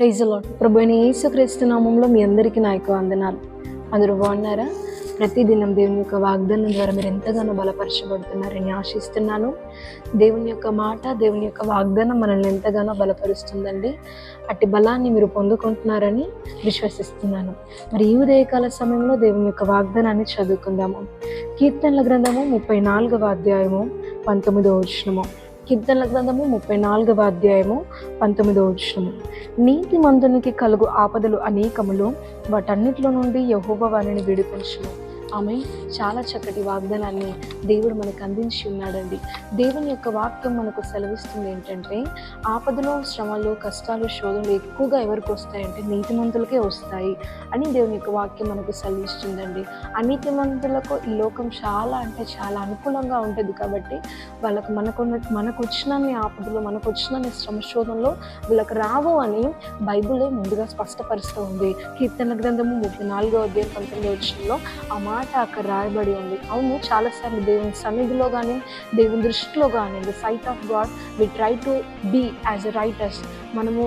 Praise lord ప్రభు అయిన యేసుక్రీస్తు నామంలో మీ అందరికీ నా యొక్క వందనాలు. అందరూ బాగున్నారా? ప్రతిదినం దేవుని యొక్క వాగ్దానం ద్వారా మీరు ఎంతగానో బలపరచబడుతున్నారని ఆశిస్తున్నాను. దేవుని యొక్క మాట దేవుని యొక్క వాగ్దానం మనల్ని ఎంతగానో బలపరుస్తుందండి. అట్టి బలాన్ని మీరు పొందుకుంటున్నారని విశ్వసిస్తున్నాను. మరి ఈ ఉదయకాల సమయంలో దేవుని యొక్క వాగ్దానాన్ని చదువుకుందాము. కీర్తనల గ్రంథము ముప్పై నాలుగవ అధ్యాయము పంతొమ్మిదవ వచనము. కీర్తనల గ్రంథము ముప్పై నాలుగవ అధ్యాయము పంతొమ్మిదవ వచనము నీతి మందునికి కలుగు ఆపదలు అనేకములు వాటన్నిటిలో నుండి యహోబ వారిని విడిపించును. ఆమె చాలా చక్కటి వాగ్దానాన్ని దేవుడు మనకు అందించి ఉన్నాడండి. దేవుని యొక్క వాక్యం మనకు సెలవిస్తుంది ఏంటంటే ఆపదలో శ్రమలు కష్టాలు శోధనలు ఎక్కువగా ఎవరికి వస్తాయంటే నీతిమంతులకే వస్తాయి అని దేవుని యొక్క వాక్యం మనకు సెలవిస్తుందండి. అనీతిమంతులకు ఈ లోకం చాలా అంటే చాలా అనుకూలంగా ఉంటుంది కాబట్టి వాళ్ళకు మనకు మనకు వచ్చినన్ని ఆపదలు మనకు వచ్చినన్ని శ్రమ శోధనలో వీళ్ళకి రావు అని బైబిలే ముందుగా స్పష్టపరుస్తూ ఉంది. కీర్తన గ్రంథము ముప్పై నాలుగో అధ్యాయం పంతొమ్మిదో వచ్చినలో ఆ మాట అక్కడ రాయబడి ఉంది. అవును చాలాసార్లు దేవుని సన్నిధిలో కానీ దేవుని దృష్టిలో కానీ the sight of God we try to be as a righteous మనము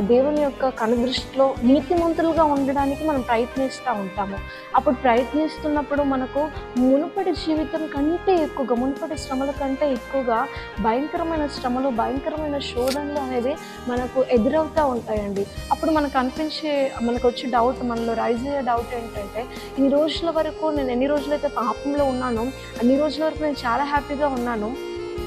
దేవుని యొక్క కనుదృష్టిలో నీతిమంతులుగా ఉండడానికి మనం ప్రయత్నిస్తూ ఉంటాము. అప్పుడు ప్రయత్నిస్తున్నప్పుడు మనకు మునుపటి జీవితం కంటే ఎక్కువగా మునుపటి శ్రమల కంటే ఎక్కువగా భయంకరమైన శ్రమలు భయంకరమైన శోధనలు అనేది మనకు ఎదురవుతూ ఉంటాయండి. అప్పుడు మనకు అనిపించే మనకు వచ్చే డౌట్ మనలో రైజ్ అయ్యే డౌట్ ఏంటంటే ఈ రోజుల వరకు నేను ఎన్ని రోజులైతే పాపంలో ఉన్నానో అన్ని రోజుల వరకు నేను చాలా హ్యాపీగా ఉన్నాను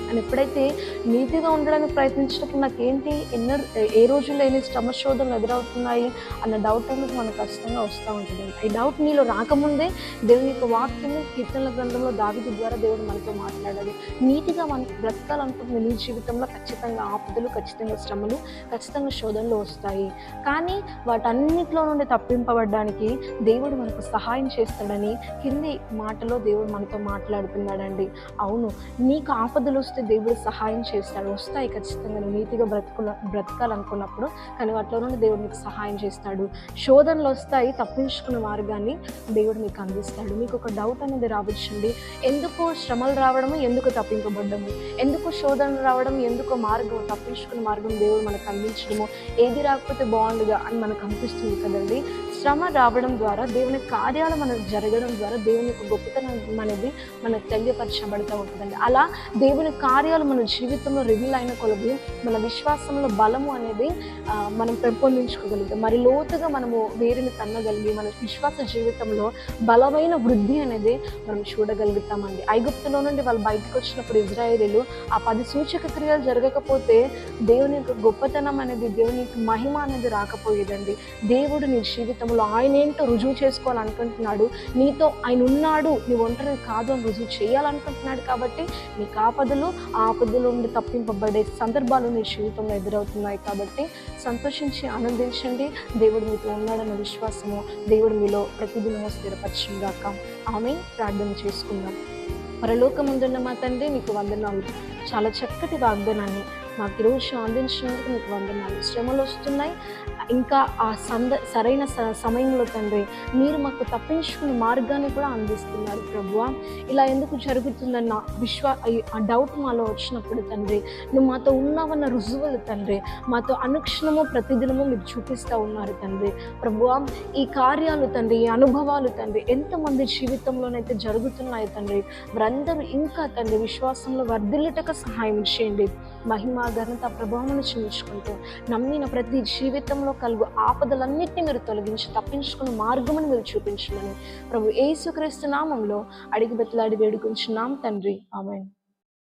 అని ఎప్పుడైతే నీతిగా ఉండడానికి ప్రయత్నించినప్పుడు నాకేంటి? ఎన్నో ఏ రోజుల్లో ఎన్ని శ్రమ శోధనలు ఎదురవుతున్నాయి అన్న డౌట్ అనేది మనకు ఖచ్చితంగా వస్తూ ఉంటుంది. ఈ డౌట్ నీలో రాకముందే దేవుని యొక్క వాక్యము కీర్తనల గ్రంథంలో దావిది ద్వారా దేవుడు మనతో మాట్లాడాలి నీతిగా మనకు బ్రతకాలనుకుంటున్న నీ జీవితంలో ఖచ్చితంగా ఆపదలు ఖచ్చితంగా శ్రమలు ఖచ్చితంగా శోధనలు వస్తాయి. కానీ వాటన్నిటిలో నుండి తప్పింపబడడానికి దేవుడు మనకు సహాయం చేస్తాడని కింది మాటలో దేవుడు మనతో మాట్లాడుతున్నాడండి. అవును నీకు ఆపదలు వస్తే దేవుడు సహాయం చేస్తాడు. వస్తాయి ఖచ్చితంగా. నువ్వు నీతిగా బ్రతుకుల బ్రతకాలనుకున్నప్పుడు కానీ వాటిలో నుండి దేవుడు నీకు సహాయం చేస్తాడు. శోధనలు వస్తాయి తప్పించుకున్న మార్గాన్ని దేవుడు మీకు అందిస్తాడు. మీకు ఒక డౌట్ అనేది రావచ్చండి. ఎందుకు శ్రమలు రావడము ఎందుకు తప్పింపబడ్డము? ఎందుకు శోధనలు రావడం ఎందుకు మార్గం తప్పించుకున్న మార్గం దేవుడు మనకు అందించడము? ఏది రాకపోతే బాగుండుగా అని మనకు అనిపిస్తుంది కదండి. శ్రమ రావడం ద్వారా దేవుని కార్యాలు మనకు జరగడం ద్వారా దేవుని యొక్క గొప్పతనం అనేది మనకు తెలియపరచబడుతూ ఉంటుందండి. అలా దేవుని కార్యాలు మన జీవితంలో రివీల్ అయిన కొలది మన విశ్వాసంలో బలము అనేది మనం పెంపొందించుకోగలుగుతాం మరి లోతుగా మనము వేరుని తన్నగలిగి మన విశ్వాస జీవితంలో బలమైన వృద్ధి అనేది మనం చూడగలుగుతామండి. ఐగుప్తులో నుండి వాళ్ళు బయటకు వచ్చినప్పుడు ఇజ్రాయేలీలు ఆ పది సూచక క్రియలు జరగకపోతే దేవుని యొక్క గొప్పతనం అనేది దేవుని యొక్క మహిమ అనేది రాకపోయేదండి. దేవుడు నీ జీవితంలో ఆయన ఏంటో రుజువు చేసుకోవాలనుకుంటున్నాడు. నీతో ఆయన ఉన్నాడు నీ ఒంటరి కాదు అని రుజువు చేయాలనుకుంటున్నాడు కాబట్టి నీకు ఆపదలు ఆ ఆపదల నుండి తప్పింపబడే సందర్భాలు నీ జీవితంలో ఎదురవుతున్నాయి కాబట్టి సంతోషించి ఆనందించండి. దేవుడు మీతో ఉన్నాడన్న విశ్వాసము దేవుడు మీలో ప్రతిదినము స్థిరపరచం గాక ఆమె ప్రార్థన చేసుకుందాం. పరలోకముందున్న మా తండ్రి నీకు వందనాలు. చాలా చక్కటి వాగ్దానాన్ని మాకు ఈరోజు అందించినందుకు మీకు వందనాలు. శ్రమలు వస్తున్నాయి. ఇంకా ఆ సంద సరైన స- సమయంలో తండ్రి మీరు మాకు తప్పించుకునే మార్గాన్ని కూడా అందిస్తున్నారు ప్రభువ. ఇలా ఎందుకు జరుగుతుందన్న విశ్వా ఆ డౌట్ మాలో వచ్చినప్పుడు తండ్రి నువ్వు మాతో ఉన్నావన్న రుజువులు తండ్రి మాతో అనుక్షణము ప్రతిదినము మీరు చూపిస్తూ ఉన్నారు తండ్రి. ప్రభువ ఈ కార్యాలు తండ్రి ఈ అనుభవాలు తండ్రి ఎంతమంది జీవితంలోనైతే జరుగుతున్నాయి తండ్రి వారందరూ ఇంకా తండ్రి విశ్వాసంలో వర్ధిల్లుటకు సహాయం చేయండి. మహిమ ఘనత ప్రభావం చూపించుకుంటూ నమ్మిన ప్రతి జీవితంలో కలుగు ఆపదలన్నింటినీ మీరు తొలగించి తప్పించుకున్న మార్గమును మీరు చూపించమని ప్రభు యేసుక్రీస్తు నామంలో అడిగి బెత్తలాడి వేడుకుంటున్నాం తండ్రి. ఆమెన్.